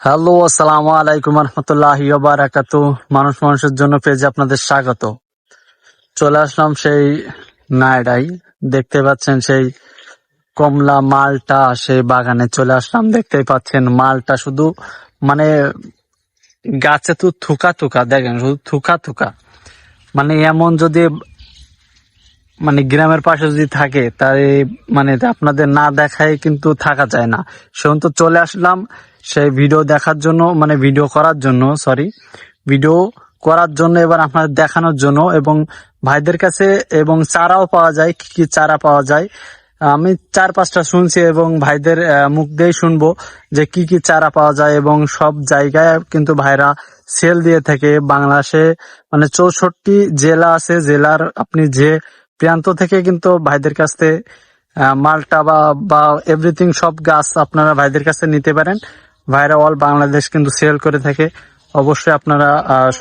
Hello, আসসালামু আলাইকুম রহমতুল্লাহ বারাকাত। মানুষ মানুষের জন্য পেজে আপনাদের স্বাগত। চলে আসলাম সেই নায়ডাই। দেখতে পাচ্ছেন সেই কমলা মালটা সেই বাগানে চলে আসলাম। দেখতেই পাচ্ছেন মালটা শুধু মানে গাছে তো থুকা থুকা, দেখেন শুধু থুকা থুকা। মানে এমন যদি মানে গ্রামের পাশে যদি থাকে তাই মানে আপনাদের না দেখায় কিন্তু থাকা যায় না। সেজন্য তো চলে আসলাম সেই ভিডিও দেখার জন্য মানে ভিডিও করার জন্য সরি ভিডিও করার জন্য এবার আপনাদের দেখানোর জন্য এবং ভাইদের কাছে এবং চারাও পাওয়া যায়, কি কি চারা পাওয়া যায়। আমি চার পাঁচটা শুনছি এবং ভাইদের মুখ দিয়েই শুনব যে কি কি চারা পাওয়া যায় এবং সব জায়গায় কিন্তু ভাইরা সেল দিয়ে থাকে। বাংলাদেশে মানে চৌষট্টি জেলা আছে, জেলার আপনি যে প্রান্ত থেকে কিন্তু ভাইদের কাছ মালটা বা বা এভরিথিং সব গাছ আপনারা ভাইদের কাছে নিতে পারেন। ভাইরা অল বাংলাদেশ কিন্তু সেল করে থাকে। অবশ্যই আপনারা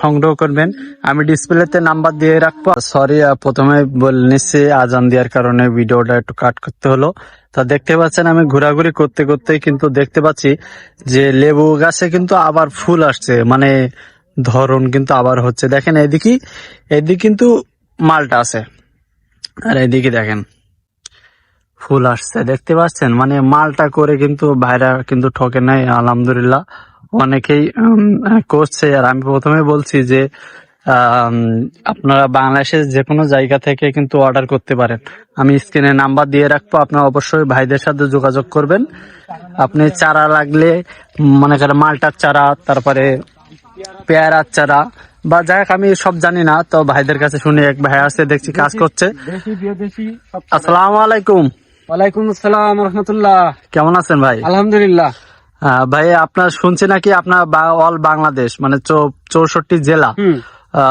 সংগ্রহ করবেন। আমি ডিসপ্লেতে নাম্বার দিয়ে রাখব। সরি প্রথমে বলে নিচ্ছি, আজান দেওয়ার কারণে ভিডিওটা একটু কাট করতে হলো। তা দেখতে পাচ্ছেন, আমি ঘোরাঘুরি করতে করতে কিন্তু দেখতে পাচ্ছি যে লেবু গাছে কিন্তু আবার ফুল আসছে। মানে ধরন কিন্তু আবার হচ্ছে। দেখেন, এদিকে এদিকে কিন্তু মালটা আছে। আর এদিকে দেখেন। ফুল আসছে, দেখতে পাচ্ছেন? মানে মালটা করে কিন্তু ভাইরা কিন্তু ঠকে নাই, আলহামদুলিল্লাহ। অনেকেই করছে। আর আমি প্রথমে বলছি যে আপনারা বাংলাদেশের যে কোনো জায়গা থেকে কিন্তু অর্ডার করতে পারেন। আমি স্ক্রিনে নাম্বার দিয়ে রাখব, আপনারা অবশ্যই ভাইদের সাথে যোগাযোগ করবেন। আপনি চারা লাগলে, মনে করেন মালটার চারা, তারপরে পেয়ারার চারা বা যাই হোক আমি সব জানি না তো ভাইদের কাছে শুনে এক ভাই আছে দেখছি কাজ করছে। আসসালামু আলাইকুম। ওয়ালাইকুম আসসালাম রহমতুল্লাহ। কেমন আছেন ভাই? আলহামদুলিল্লাহ। আহ, ভাই আপনার শুনছি নাকি আপনার অল বাংলাদেশ মানে চৌষট্টি জেলা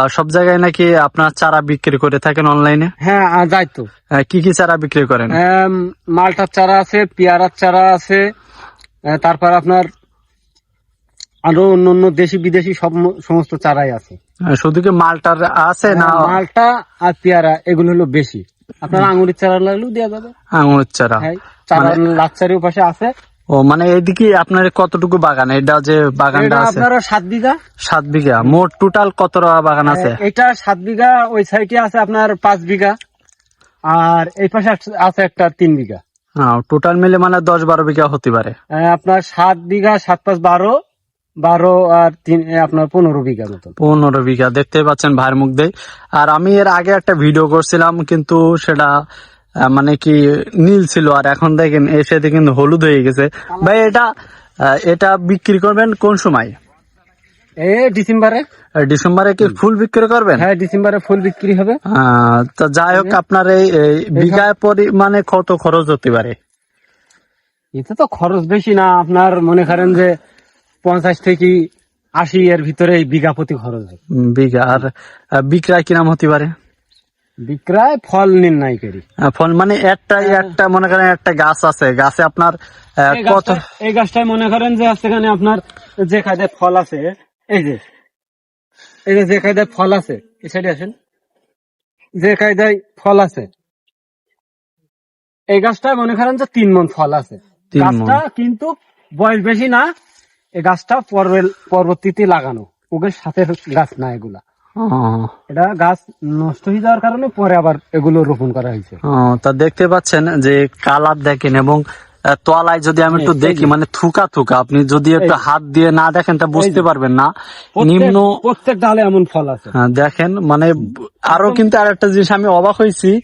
সব জায়গায় নাকি আপনার চারা বিক্রি করে থাকেন অনলাইনে? হ্যাঁ যাই তো। কি কি চারা বিক্রি করেন? মালটার চারা আছে পেয়ারার চারা আছে তারপর আপনার আরও অন্য অন্য দেশি বিদেশি সব সমস্ত চারাই আছে। আহ, শুধু কি মালটার আছে না মালটা আর পেয়ারা এগুলো হলো বেশি। আপনার আঙুরের চারা লাগলেও দেওয়া যাবে। আঙুরের চারা। হ্যাঁ চারা লাচ্চারিও পাশে আছে। ও মানে এদিকে আপনার কতটুকু বাগান? এটা যে বাগানটা আছে। আপনার সাত বিঘা। সাত বিঘা। মোট টোটাল কত বাগান আছে? এটা সাত বিঘা ওই সাইডে আছে আপনার পাঁচ বিঘা। আর এই পাশে আছে- আছে একটা তিন বিঘা। টোটাল মিলে মানে দশ বারো বিঘা হতে পারে। আপনার সাত বিঘা সাত পাঁচ বারো বারো আর তিন আপনার পনেরো বিঘা পনেরো বিঘা দেখতে পাচ্ছেন ভাইয়ের মুখ দিয়ে। আর আমি এর আগে একটা ভিডিও করছিলাম কিন্তু সেটা মানে কি নীল ছিল আর এখন দেখেন এসে কিন্তু হলুদ হয়ে গেছে। ভাই এটা এটা বিক্রি করবেন কোন সময়? এ ডিসেম্বরে। ডিসেম্বরে কি ফুল বিক্রি করবেন? হ্যাঁ ডিসেম্বরে ফুল বিক্রি হবে। তো যাই হোক আপনার এই এই বিঘায় পরিমাণে কত খরচ হতে পারে? এতে তো খরচ বেশি না আপনার মনে করেন যে পঞ্চাশ থেকে আশি এর ভিতরে এই বিঘা প্রতি খরচ হয়। বিঘা। আর বিক্রয় কিরাম হতে পারে? বিক্রয় ফল নির্ণয় করি। ফল মানে একটা একটা মনে করেন একটা গাছ আছে। গাছে আপনার এই কত এই গাছটায় মনে করেন যে সেখানে আপনার যে কায়দায় ফল আছে এই যে এই যে যে ফল আছে এই সাইডে আসেন। যে কায়দায় ফল আছে এই গাছটায় মনে করেন যে তিন মন ফল আছে। গাছটা কিন্তু বয়স বেশি না এই গাছটা পরবে- পরবর্তীতে লাগানো। ওদের সাথে গাছ না এগুলা। এটা গাছ নষ্ট হয়ে যাওয়ার কারণে পরে আবার এগুলো রোপণ করা হয়েছে। তা দেখতে পাচ্ছেন যে কালার দেখেন এবং তলায় যদি আমি একটু দেখি মানে থুকা থুকা আপনি যদি একটু হাত দিয়ে না দেখেন তা বুঝতে পারবেন না। নিম্ন প্রত্যেক ডালে এমন ফল আছে। হ্যাঁ, দেখেন মানে আরও কিন্তু আর একটা জিনিস আমি অবাক হয়েছি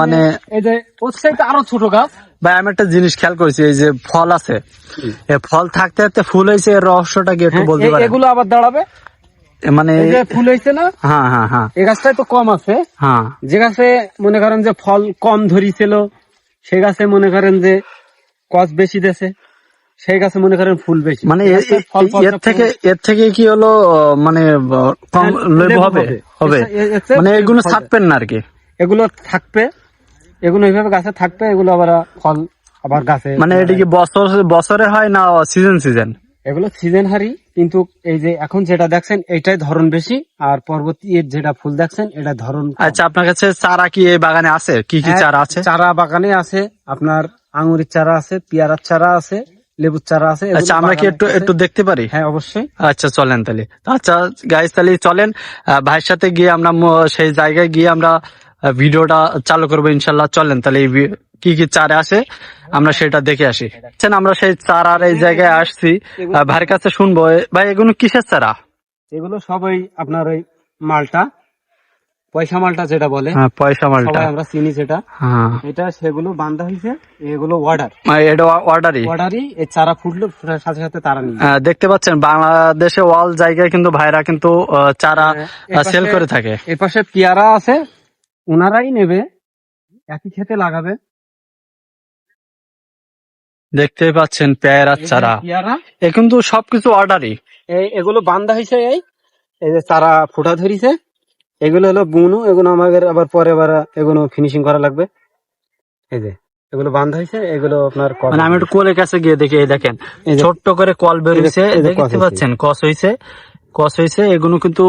মানে এই যে ওর সাইডে আরও ছোট গাছ। ভাই আমি একটা জিনিস খেয়াল করেছি এই যে ফল আছে। ফল থাকতে থাকতে ফুল হয়েছে এর রহস্যটা কি একটু বলতে হ্যাঁ, পারেন? এগুলো আবার দাঁড়াবে। মানে এই যে ফুল হয়েছে না? হ্যাঁ হ্যাঁ হ্যাঁ। এই গাছটাই তো কম আছে। হ্যাঁ। যে গাছে মনে করেন যে ফল কম ধরিছিল সে গাছে মনে করেন যে কচ বেশি দেছে সেই গাছে মনে করেন ফুল বেশি। মানে এর থেকে এর থেকে কি হলো মানে কম হ্যাঁ, হবে? হবে। মানে এগুলো ছাপবেন না আর কি। এগুলো থাকবে এগুলো এইভাবে গাছে থাকবে এগুলো আবার ফল আবার গাছে মানে এটা কি বছর বছরে হয় না সিজন সিজন এগুলো সিজন হারি কিন্তু এই যে এখন যেটা দেখছেন এটাই ধরন বেশি আর পরবর্তী এর যেটা ফুল দেখছেন এটা ধরন আচ্ছা আপনার কাছে চারা কি এই বাগানে আছে? কি কি হ্যাঁ, চারা আছে? চারা বাগানে আছে আপনার আঙুরের চারা আছে পেয়ারার চারা আছে লেবুর চারা আছে আচ্ছা আমরা কি একটু একটু দেখতে পারি? হ্যাঁ অবশ্যই। আচ্ছা চলেন তাহলে। আচ্ছা গাইস তাহলে চলেন ভাইয়ের সাথে গিয়ে আমরা সেই জায়গায় গিয়ে আমরা ভিডিওটা চালু করব ইনশাল্লাহ। চলেন তাহলে এই কি কি চারা আছে আমরা সেটা দেখে আসি। আমরা সেই চারার এই জায়গায় আসছি। ভাইয়ের কাছে শুনব। ভাই এগুলো কিসের চারা? এগুলো সবাই আপনার ওই মালটা পয়সা মালটা যেটা বলে। হ্যাঁ পয়সা মালটা। আমরা চিনি যেটা হ্যাঁ। এটা সেগুলো বান্ধা হয়েছে এগুলো অর্ডার এটা অর্ডারই অর্ডারই এই চারা ফুটলো সাথে সাথে তারা নিয়ে দেখতে পাচ্ছেন বাংলাদেশে অল জায়গায় কিন্তু ভাইরা কিন্তু চারা হ্যাঁ, সেল করে থাকে। এপাশে পাশে পেয়ারা আছে ওনারাই নেবে একই খেতে লাগাবে। দেখতে পাচ্ছেন যে চারা। পেয়ারা। এ কিন্তু সবকিছু অর্ডারই। এই এগুলো বান্ধা হয়েছে এই এই যে চারা ফুটা ধরিছে। এগুলো হলো বুনো এগুলো আমাদের আবার পরে আবার এগুলো ফিনিশিং করা লাগবে। এই যে এগুলো বান্ধা হয়েছে এগুলো আপনার মানে আমি একটু কোলের কাছে গিয়ে দেখি এই দেখেন ছোট্ট করে কল বেরিয়েছে দেখতে। পাচ্ছেন কস হয়েছে কস হয়েছে এগুলো কিন্তু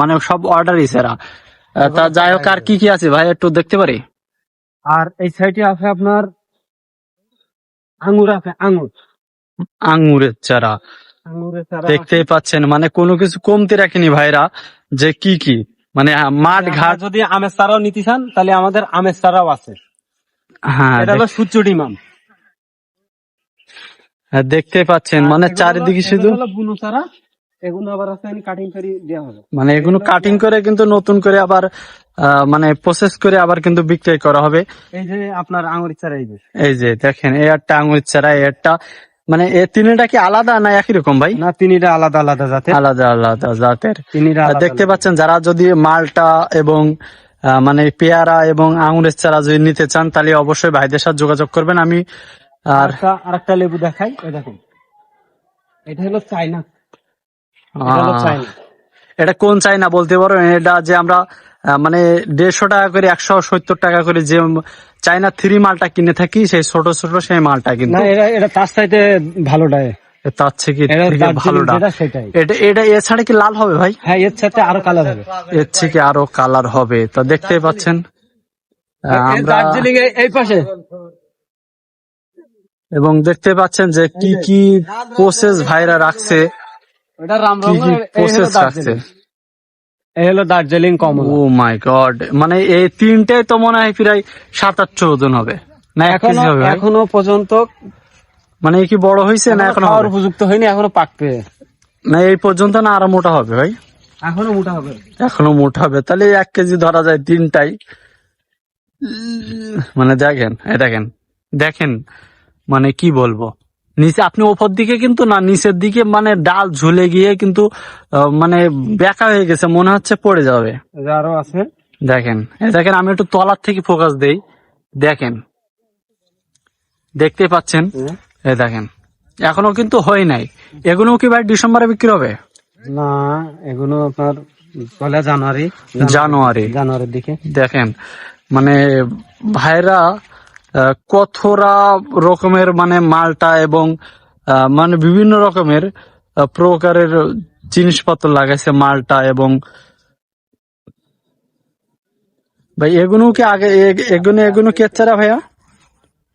মানে সব অর্ডারই আহ, তা যাই হোক আর কি কি আছে ভাই একটু দেখতে পারি? আর এই সাইডে আছে আপনার আঙ্গুর আছে আঙ্গুর আঙ্গুরের চারা। দেখতেই পাচ্ছেন মানে কোনো কিছু কমতে রাখেনি ভাইরা যে কি কি মানে মাঠ ঘাট যদি আমের চারাও নিতে চান তাহলে আমাদের আমের চারাও আছে। হ্যাঁ এটা হলো সূর্য ডিমাম দেখ- দেখতে পাচ্ছেন মানে চারিদিকে শুধু বুনো চারা। এগুলো আবার আছে কাটিং করে দেওয়া হবে। মানে এগুলো কাটিং করে কিন্তু নতুন করে আবার মানে প্রসেস করে আবার কিন্তু বিক্রয় করা হবে। এই যে আপনার আঙুরের চারা এই যে। এই যে দেখেন এই একটা আঙুর চারা এই একটা মানে এ তিনটা কি আলাদা না একই রকম ভাই? না তিনটা আলাদা আলাদা জাতের। আলাদা আলাদা জাতের। তিনটা দেখতে পাচ্ছেন যারা যদি মালটা এবং মানে পেয়ারা এবং আঙুরের চারা যদি নিতে চান তাহলে অবশ্যই ভাইদের সাথে যোগাযোগ করবেন। আমি আর আরেকটা লেবু দেখাই দেখুন। এটা হলো চাইনা এটা চাইনা। কোন চাই না বলতে পারো? এটা যে আমরা মানে দেড়শো টাকা করে একশো সত্তর টাকা করে যে চাইনা থ্রি মালটা কিনে থাকি সেই ছোট ছোট সেই মালটা না কিন্তু এটা তার সাইডে ভালোটাই তার থেকে এটা ভালোটা এটা এটা এছাড়া কি লাল হবে ভাই? হ্যাঁ এর সাথে আরও কালার হবে। এর থেকে আরও কালার হবে। তো দেখতেই পাচ্ছেন? আমরা দার্জিলিং এই পাশে। এবং দেখতে পাচ্ছেন যে কি কি প্রসেস ভাইরা রাখছে। ওটা কি রামরং প্রসেস এই হলো দার্জিলিং। কমলা। ও মাই গড মানে এই তিনটাই তো মনে হয় প্রায় সাত আটশো ওজন হবে। না এখনও? এখনও পর্যন্ত মানে কি বড় হয়েছে না এখন খাওয়ার উপযুক্ত হয়নি এখনও পাকবে। না এই পর্যন্ত না আরও মোটা হবে ভাই? এখনও মোটা হবে। এখনও মোটা হবে। তাহলে এক কেজি ধরা যায় তিনটাই। মানে দেখেন দেখেন। দেখেন মানে কি বলব? নিচে আপনি ওপর দিকে কিন্তু না নিচের দিকে মানে ডাল ঝুলে গিয়ে কিন্তু মানে বেঁকা হয়ে গেছে মনে হচ্ছে পড়ে যাবে। আরও আছে। দেখেন দেখেন আমি একটু তলার থেকে ফোকাস দেই। দেখেন দেখতে পাচ্ছেন? এই দেখেন এখনও কিন্তু হয় নাই। এগুলো কি ভাই ডিসেম্বরে বিক্রি হবে? না এগুলো আপনার পয়লা জানুয়ারি। জানুয়ারি। জানুয়ারির দিকে। দেখেন মানে ভাইরা কতরা রকমের মানে মালটা এবং মানে বিভিন্ন রকমের প্রকারের জিনিসপত্র লাগাইছে মালটা এবং ভাই এগুলো কি আগে এগুলো এগুলো কে চারা ভাইয়া?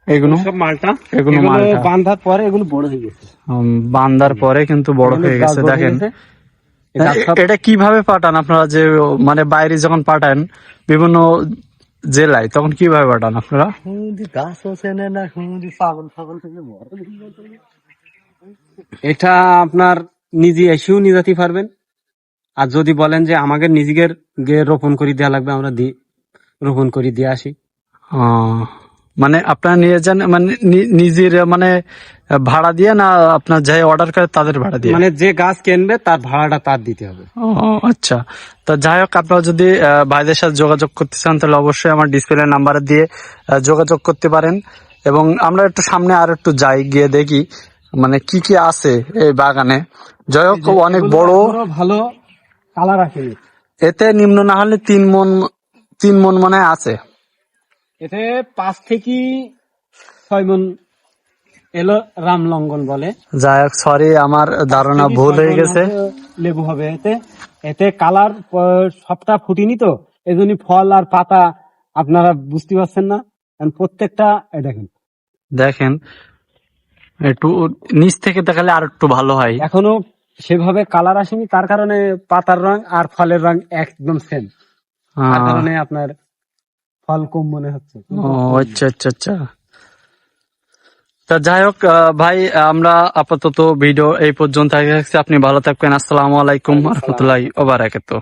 এগুলো মালটা। এগুলো মালটা। বান্ধার পরে এগুলো বড় হয়ে গেছে। উম, বান্দার পরে কিন্তু বড় হয়ে গেছে দেখেন। এটা কীভাবে পাঠান আপনারা যে মানে বাইরে যখন পাঠান বিভিন্ন জেলায় তখন কীভাবে পাঠান আপনারা? এটা আপনার নিজে এসেও নিয়ে যেতে পারবেন। আর যদি বলেন যে আমাকে নিজেকে গিয়ে রোপণ করে দেওয়া লাগবে আমরা দি রোপণ করে দিয়ে আসি। মানে আপনারা নিয়ে যান মানে নিজের মানে ভাড়া দিয়ে না আপনার যাই অর্ডার করে তাদের ভাড়া দিয়ে? মানে যে গাছ কিনবে তার ভাড়াটা তার দিতে হবে। ও আচ্ছা। তা যাই হোক আপনারা যদি ভাইদের সাথে যোগাযোগ করতে চান তাহলে অবশ্যই আমার ডিসপ্লে নাম্বার দিয়ে যোগাযোগ করতে পারেন। এবং আমরা একটু সামনে আর একটু যাই গিয়ে দেখি মানে কি কি আছে এই বাগানে। যাই হোক অনেক বড়। ভালো কালার আসেনি এতে নিম্ন না হলে তিন মন তিন মন মানে আছে। এতে পাঁচ থেকে ছয় মন এলো রাম লঙ্ঘন বলে। যাই হোক সরি আমার ধারণা ভুল হয়ে গেছে। লেবু হবে এতে। এতে কালার সবটা ফুটিনি তো এজন্য ফল আর পাতা আপনারা বুঝতে পারছেন না। কারণ প্রত্যেকটা দেখেন। দেখেন একটু নিচ থেকে দেখালে আর একটু ভালো হয়। এখনও সেভাবে কালার আসেনি তার কারণে পাতার রং আর ফলের রং একদম সেম তার কারণে আপনার ফল কম মনে হচ্ছে। ও আচ্ছা আচ্ছা আচ্ছা। তা যাই হোক আহ, ভাই আমরা আপাতত ভিডিও এই পর্যন্ত আপনি ভালো থাকবেন। আসসালামু আলাইকুম রহমতুল্লাহ ওবারাকাতুহ